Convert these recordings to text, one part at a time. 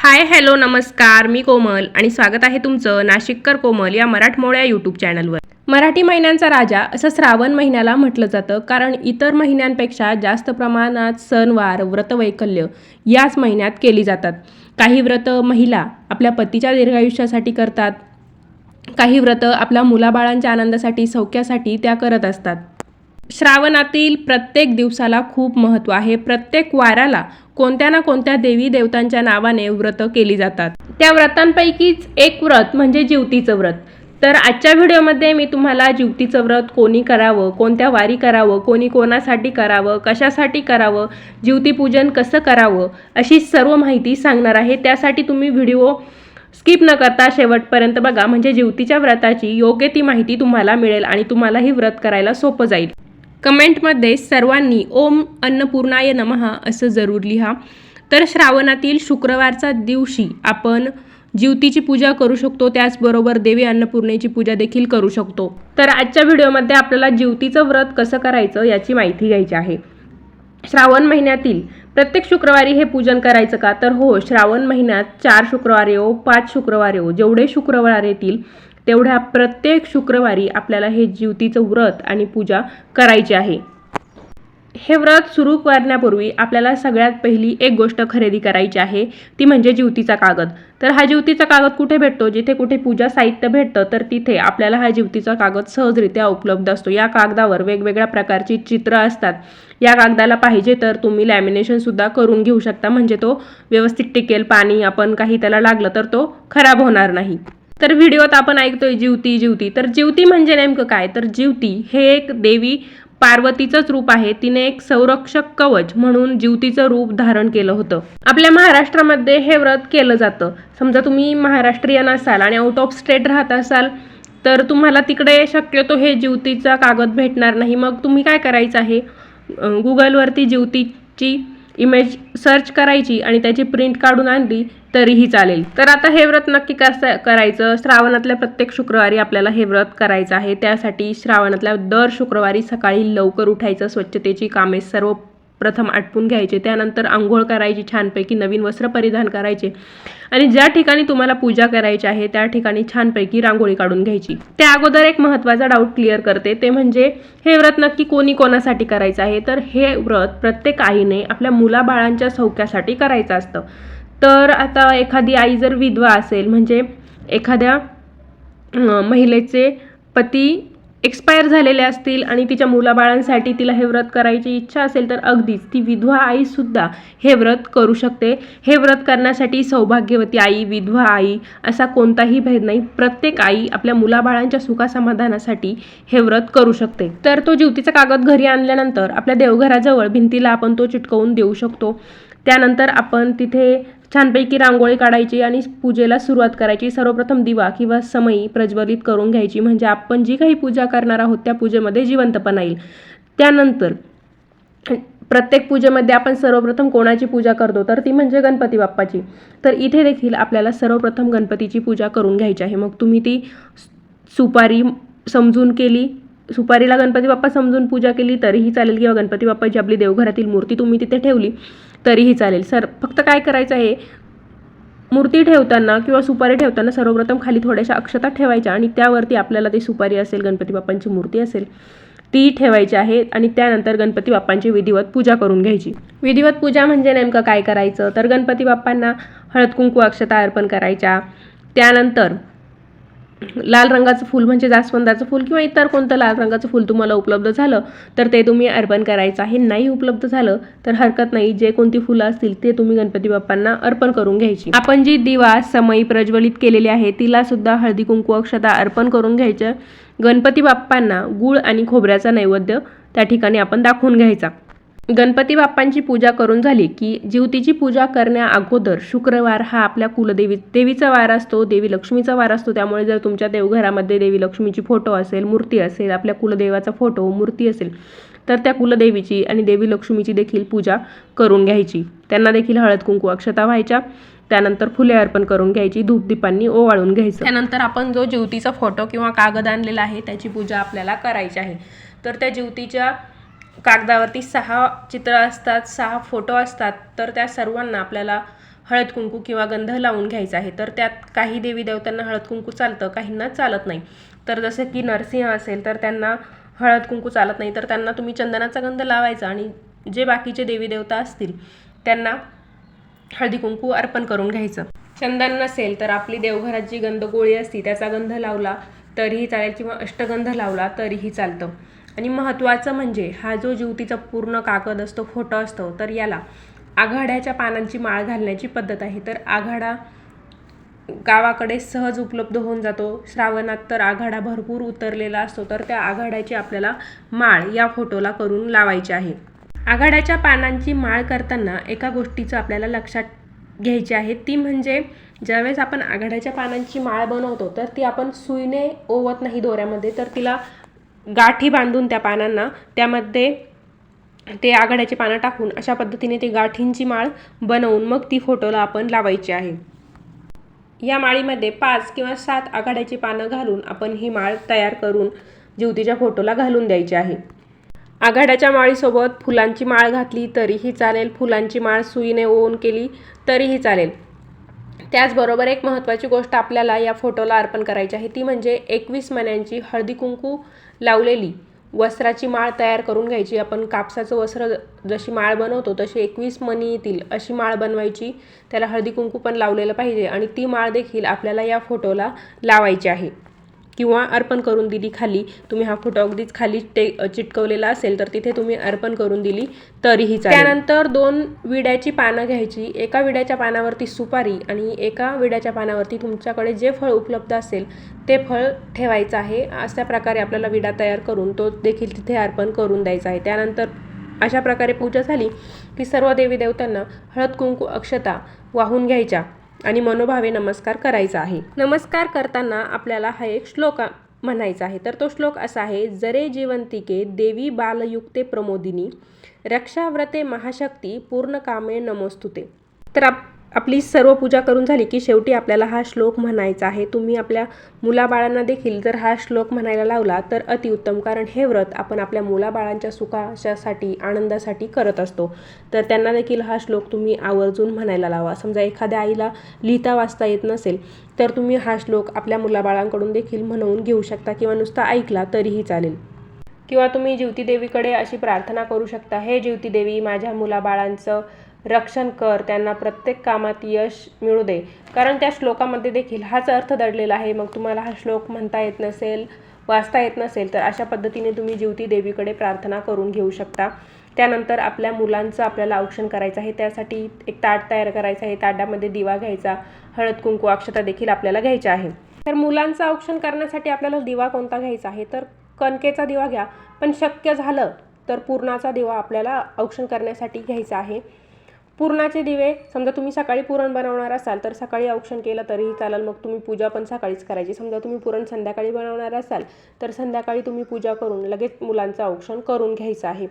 Hi hello नमस्कार मी कोमल आणि स्वागत आहे तुमचं नाशिककर कोमल या मराठमोळ्या यूट्यूब चॅनलवर मराठी महिन्यांचा राजा असं श्रावण महिन्याला म्हटलं जातं कारण इतर महिन्यांपेक्षा जास्त प्रमाणात सणवार व्रतवैकल्य याच महिन्यात केली जातात. काही व्रत महिला आपल्या पतीच्या दीर्घायुष्यासाठी करतात काही व्रत आपल्या मुलाबाळांच्या आनंदासाठी सौख्यासाठी त्या करत असतात. श्रावणातील प्रत्येक दिवसाला खूप महत्त्व आहे. प्रत्येक वाराला कोणत्या ना कोणत्या देवी देवतांच्या नावाने व्रतं केली जातात. त्या व्रतांपैकीच एक व्रत म्हणजे जिवतीचं व्रत. तर आजच्या व्हिडिओमध्ये मी तुम्हाला जिवतीचं व्रत कोणी करावं कोणत्या वारी करावं कोणी कोणासाठी करावं कशासाठी करावं जिवतीपूजन कसं करावं अशी सर्व माहिती सांगणार आहे. त्यासाठी तुम्ही व्हिडिओ स्किप न करता शेवटपर्यंत बघा. म्हणजे जिवतीच्या व्रताची योग्य ती माहिती तुम्हाला मिळेल आणि तुम्हाला ही व्रत करायला सोपं जाईल. कमेंटमध्ये सर्वांनी ओम अन्नपूर्णाय नमहा असं जरूर लिहा. तर श्रावणातील शुक्रवारचा दिवशी आपण जीवतीची पूजा करू शकतो त्याचबरोबर देवी अन्नपूर्णेची पूजा देखील करू शकतो. तर आजच्या व्हिडिओमध्ये आपल्याला जीवतीचं व्रत कसं करायचं याची माहिती घ्यायची आहे. श्रावण महिन्यातील प्रत्येक शुक्रवारी हे पूजन करायचं का? तर हो श्रावण महिन्यात चार शुक्रवार येऊ पाच शुक्रवार येऊ जेवढे शुक्रवार येतील तेवढ्या प्रत्येक शुक्रवारी आपल्याला हे ज्योतीचं व्रत आणि पूजा करायची आहे. हे व्रत सुरू करण्यापूर्वी आपल्याला सगळ्यात पहिली एक गोष्ट खरेदी करायची आहे ती म्हणजे जीवतीचा कागद. तर हा जिवतीचा कागद कुठे भेटतो? जिथे कुठे पूजा साहित्य भेटतं तर तिथे आपल्याला हा जीवतीचा कागद सहजरित्या उपलब्ध असतो. या कागदावर वेगवेगळ्या प्रकारची चित्र असतात. या कागदाला पाहिजे तर तुम्ही लॅमिनेशनसुद्धा करून घेऊ शकता. म्हणजे तो व्यवस्थित टिकेल पाणी आपण काही त्याला लागलं तर तो खराब होणार नाही. तर व्हिडिओत आपण ऐकतोय जीवती जिवती. तर जीवती म्हणजे नेमकं काय? तर जीवती हे एक देवी पार्वतीचंच रूप आहे. तिने एक संरक्षक कवच म्हणून जीवतीचं रूप धारण केलं होतं. आपल्या महाराष्ट्रामध्ये हे व्रत केलं जातं. समजा तुम्ही महाराष्ट्रीयन असाल आणि आउट ऑफ स्टेट राहत असाल तर तुम्हाला तिकडे शक्यतो हे जीवतीचा कागद भेटणार नाही. मग तुम्ही काय करायचं आहे? गुगलवरती जीवतीची इमेज सर्च करायची आणि त्याची प्रिंट काढून आणली तरीही चालेल. तर आता हे व्रत नक्की कसं करायचं? श्रावणातल्या प्रत्येक शुक्रवारी आपल्याला हे व्रत करायचं आहे. त्यासाठी श्रावणातल्या दर शुक्रवारी सकाळी लवकर उठायचं स्वच्छतेची कामे सर्व प्रथम आटपून घ्यायचे त्यानंतर आंघोळ करायची छानपैकी नवीन वस्त्र परिधान करायचे. आणि ज्या ठिकाणी तुम्हाला पूजा करायची आहे त्या ठिकाणी छानपैकी रांगोळी काढून घ्यायची. त्या अगोदर एक महत्त्वाचा डाऊट क्लिअर करते. ते म्हणजे हे व्रत नक्की कोणी कोणासाठी करायचं आहे? तर हे व्रत प्रत्येक आईने आपल्या मुलाबाळांच्या सौख्यासाठी करायचं असतं. तर आता एखादी आई जर विधवा असेल म्हणजे एखाद्या महिलेचे पती एक्सपायर झालेले असतील आणि तिच्या मुलाबाळांसाठी तिला हे व्रत करायची इच्छा असेल तर अगदीच ती विधवा आईसुद्धा हे व्रत करू शकते. हे व्रत करण्यासाठी सौभाग्यवती आई विधवा आई असा कोणताही भेद नाही. प्रत्येक आई आपल्या मुलाबाळांच्या सुखासमाधानासाठी हे व्रत करू शकते. तर तो ज्योतीचा कागद घरी आणल्यानंतर आपल्या देवघराजवळ भिंतीला आपण तो चिटकवून देऊ शकतो. त्यानंतर आपण तिथे छानपैकी रांगोळी काढायची आणि पूजेला सुरुवात करायची. सर्वप्रथम दिवा किंवा समई प्रज्वलित करून घ्यायची. म्हणजे आपण जी काही पूजा करणार आहोत त्या पूजेमध्ये जिवंतपणा येईल. त्यानंतर प्रत्येक पूजेमध्ये आपण सर्वप्रथम कोणाची पूजा करतो? तर ती म्हणजे गणपती बाप्पाची. तर इथे देखील आपल्याला सर्वप्रथम गणपतीची पूजा करून घ्यायची आहे. मग तुम्ही ती सुपारी समजून केली. सुपारीला गणपती बाप्पा समजून पूजा केली तरीही चालेल. किंवा गणपती बाप्पाची आपली देवघरातील मूर्ती तुम्ही तिथे ठेवली. तरीही चालेल. सर फक्त काय करायचं आहे मूर्ती ठेवताना किंवा सुपारी ठेवताना सर्वप्रथम खाली थोड्याशा अक्षता ठेवायच्या आणि त्यावरती आपल्याला ती सुपारी असेल गणपती बाप्पांची मूर्ती असेल ती ठेवायची आहे आणि त्यानंतर गणपती बाप्पांची विधिवत पूजा करून घ्यायची. विधिवत पूजा म्हणजे नेमकं काय करायचं? तर गणपती बाप्पांना हळद कुंकू अक्षता अर्पण करायच्या. त्यानंतर लाल रंगाचं फूल म्हणजे जास्वंदाचं फूल किंवा इतर कोणतं लाल रंगाचं फूल तुम्हाला उपलब्ध झालं तर ते तुम्ही अर्पण करायचं आहे. नाही उपलब्ध झालं तर हरकत नाही. जे कोणती फुलं असतील ते तुम्ही गणपती बाप्पांना अर्पण करून घ्यायची. आपण जी दिवा समई प्रज्वलित केलेली आहे तिला सुद्धा हळदी कुंकू अक्षता अर्पण करून घ्यायचं. गणपती बाप्पांना गुळ आणि खोबऱ्याचा नैवेद्य त्या ठिकाणी आपण दाखवून घ्यायचा. गणपती बाप्पांची पूजा करून झाली की ज्योतीची पूजा करण्या अगोदर शुक्रवार हा आपल्या कुलदेवी देवीचा वार असतो देवी लक्ष्मीचा वार असतो. त्यामुळे जर तुमच्या देवघरामध्ये देवी लक्ष्मीची फोटो असेल मूर्ती असेल आपल्या कुलदेवाचा फोटो मूर्ती असेल तर त्या कुलदेवीची आणि देवी लक्ष्मीची देखील पूजा करून घ्यायची. त्यांना देखील हळद कुंकू अक्षता व्हायच्या. त्यानंतर फुले अर्पण करून घ्यायची धूपदीपांनी ओवाळून घ्यायचं. त्यानंतर आपण जो ज्योतीचा फोटो किंवा कागद आणलेला आहे त्याची पूजा आपल्याला करायची आहे. तर त्या ज्योतीच्या कागदावरती सहा चित्र असतात सहा फोटो असतात तर त्या सर्वांना आपल्याला हळद कुंकू किंवा गंध लावून घ्यायचा आहे. तर त्यात काही देवी देवतांना हळद कुंकू चालतं काहींना चालत नाही. तर जसं की नरसिंह असेल तर त्यांना हळद कुंकू चालत नाही तर त्यांना तुम्ही चंदनाचा गंध लावायचा आणि जे बाकीचे देवी देवता असतील त्यांना हळदी कुंकू अर्पण करून घ्यायचं. चंदन नसेल तर आपली देवघरात जी गंध गोळी असती त्याचा गंध लावला तरीही चालेल किंवा अष्टगंध लावला तरीही चालतं. आणि महत्त्वाचं म्हणजे हा जो ज्योतीचा पूर्ण कागद असतो फोटो असतो तर याला आघाड्याच्या पानांची माळ घालण्याची पद्धत आहे. तर आघाडा गावाकडे सहज उपलब्ध होऊन जातो. श्रावणात तर आघाडा भरपूर उतरलेला असतो तर त्या आघाड्याची आपल्याला माळ या फोटोला करून लावायची आहे. आघाड्याच्या पानांची माळ करताना एका गोष्टीचं आपल्याला लक्षात घ्यायची आहे. ती म्हणजे ज्यावेळेस आपण आघाड्याच्या पानांची माळ बनवतो तर ती आपण सुईने ओवत नाही दोऱ्यामध्ये तर तिला गाठी बांधून त्या पानांना त्यामध्ये ते आघाड्याची पानं टाकून अशा पद्धतीने ती गाठींची माळ बनवून मग ती फोटोला आपण लावायची आहे. या माळीमध्ये पाच किंवा सात आघाड्याची पानं घालून आपण ही माळ तयार करून ज्योतीच्या फोटोला घालून द्यायची आहे. आघाड्याच्या माळीसोबत फुलांची माळ घातली तरीही चालेल फुलांची माळ सुईने ओवून केली तरीही चालेल. त्याचबरोबर एक महत्त्वाची गोष्ट आपल्याला या फोटोला अर्पण करायची आहे ती म्हणजे एकवीस मण्यांची हळदी कुंकू लावलेली. वस्त्राची माळ तयार करून घ्यायची. आपण कापसाचं वस्त्र जशी माळ बनवतो तशी एकवीस मणी येतील अशी माळ बनवायची. त्याला हळदी कुंकू पण लावलेलं पाहिजे आणि ती माळ देखील आपल्याला या फोटोला लावायची आहे. किंवा अर्पण करून दिली खाली. तुम्ही हा फोटो अगदीच खाली टे चिटकवलेला असेल तर तिथे तुम्ही अर्पण करून दिली तरीही त्यानंतर दोन विड्याची पानं घ्यायची. एका विड्याच्या पानावरती सुपारी आणि एका विड्याच्या पानावरती तुमच्याकडे जे फळ उपलब्ध असेल ते फळ ठेवायचं आहे. अशा प्रकारे आपल्याला विडा तयार करून तो देखील तिथे अर्पण करून द्यायचा आहे. त्यानंतर अशा प्रकारे पूजा झाली की सर्व देवी देवतांना हळद कुंकू अक्षता वाहून घ्यायच्या. आणि मनोभावे नमस्कार करायचा आहे. नमस्कार करताना आपल्याला हा एक श्लोक म्हणायचा आहे. तर तो श्लोक असा आहे जरे जीवंतिके देवी बालयुक्ते प्रमोदिनी रक्षाव्रते महाशक्ती पूर्ण कामे नमोस्तुते. तर आप आपली सर्व पूजा करून झाली की शेवटी आपल्याला हा श्लोक म्हणायचा आहे. तुम्ही आपल्या मुलाबाळांना देखील जर हा श्लोक म्हणायला लावला तर अतिउत्तम कारण हे व्रत आपण आपल्या मुलाबाळांच्या सुखाशासाठी आनंदासाठी करत असतो. तर त्यांना देखील हा श्लोक तुम्ही आवर्जून म्हणायला लावा. समजा एखाद्या आईला लिहिता वाचता येत नसेल तर तुम्ही हा श्लोक आपल्या मुलाबाळांकडून देखील म्हणवून घेऊ शकता किंवा नुसता ऐकला तरीही चालेल. किंवा तुम्ही ज्योती देवीकडे अशी प्रार्थना करू शकता हे ज्योती देवी माझ्या मुलाबाळांचं रक्षण कर त्यांना प्रत्येक कामात यश मिळू दे. कारण त्या श्लोकामध्ये देखील हाच अर्थ दडलेला आहे. मग तुम्हाला हा श्लोक म्हणता येत नसेल वाचता येत नसेल तर अशा पद्धतीने तुम्ही ज्योती देवीकडे प्रार्थना करून घेऊ शकता. त्यानंतर आपल्या मुलांचं आपल्याला औक्षण करायचं आहे. त्यासाठी एक ताट तयार करायचं आहे. ताटामध्ये दिवा घ्यायचा हळद कुंकू अक्षता देखील आपल्याला घ्यायच्या आहे. तर मुलांचं औक्षण करण्यासाठी आपल्याला दिवा कोणता घ्यायचा आहे? तर कणकेचा दिवा घ्या. पण शक्य झालं तर पूर्णाचा दिवा आपल्याला औक्षण करण्यासाठी घ्यायचा आहे. पुरणाचे दिवे समजा तुम्ही सकाळी पुरण बनवणार असाल तर सकाळी औक्षण केलं तरीही चालेल. मग तुम्ही पूजा पण सकाळीच करायची. समजा तुम्ही पुरण संध्याकाळी बनवणार असाल तर संध्याकाळी तुम्ही पूजा करून लगेच मुलांचं औक्षण करून घ्यायचं आहे.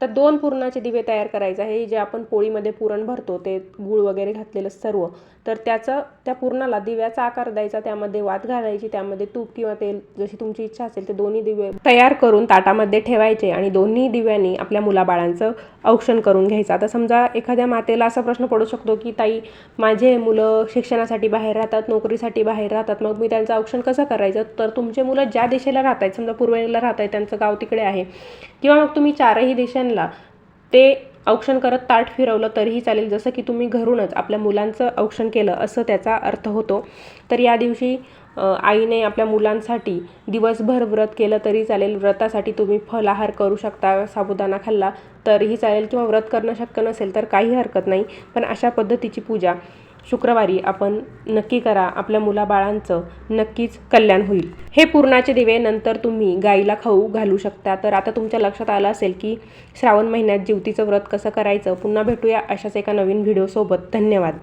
तर दोन पुरणाचे दिवे तयार करायचे आहे जे आपण पोळीमध्ये पुरण भरतो ते गूळ वगैरे घातलेलं सर्व. तर त्याचं त्या पुरणाला दिव्याचा आकार द्यायचा त्यामध्ये वात घालायची त्यामध्ये तूप किंवा तेल जशी तुमची इच्छा असेल ते दोन्ही दिवे तयार करून ताटामध्ये ठेवायचे आणि दोन्ही दिव्यांनी आपल्या मुलाबाळांचं औक्षण करून घ्यायचं. आता समजा एखाद्या मातेला असा प्रश्न पडू शकतो की ताई माझे मुलं शिक्षणासाठी बाहेर राहतात नोकरीसाठी बाहेर राहतात मग मी त्यांचं औक्षण कसं करायचं? तर तुमचे मुलं ज्या दिशेला राहत आहेत समजा पूर्वेला राहत आहेत त्यांचं गाव तिकडे आहे किंवा मग तुम्ही चारही देशांना ते औक्षण करत ताट फिरवलं तरीही चालेल. जसं की तुम्ही घरूनच आपल्या मुलांचं औक्षण केलं असं त्याचा अर्थ होतो. तर या दिवशी आईने आपल्या मुलांसाठी दिवसभर व्रत केलं तरी चालेल. व्रतासाठी तुम्ही फलाहार करू शकता साबुदाणा खाल्ला तरीही चालेल किंवा व्रत करणं शक्य नसेल तर काही हरकत नाही. पण अशा पद्धतीची पूजा. शुक्रवारी आपण नक्की करा आपल्या मुलाबाळांचं नक्कीच कल्याण होईल. हे पूर्णाचे दिवे नंतर तुम्ही गाईला खाऊ घालू शकता. तर आता तुमच्या लक्षात आलं असेल की श्रावण महिन्यात जीवतीचं व्रत कसं करायचं? पुन्हा भेटूया अशाच एका नवीन व्हिडिओसोबत धन्यवाद.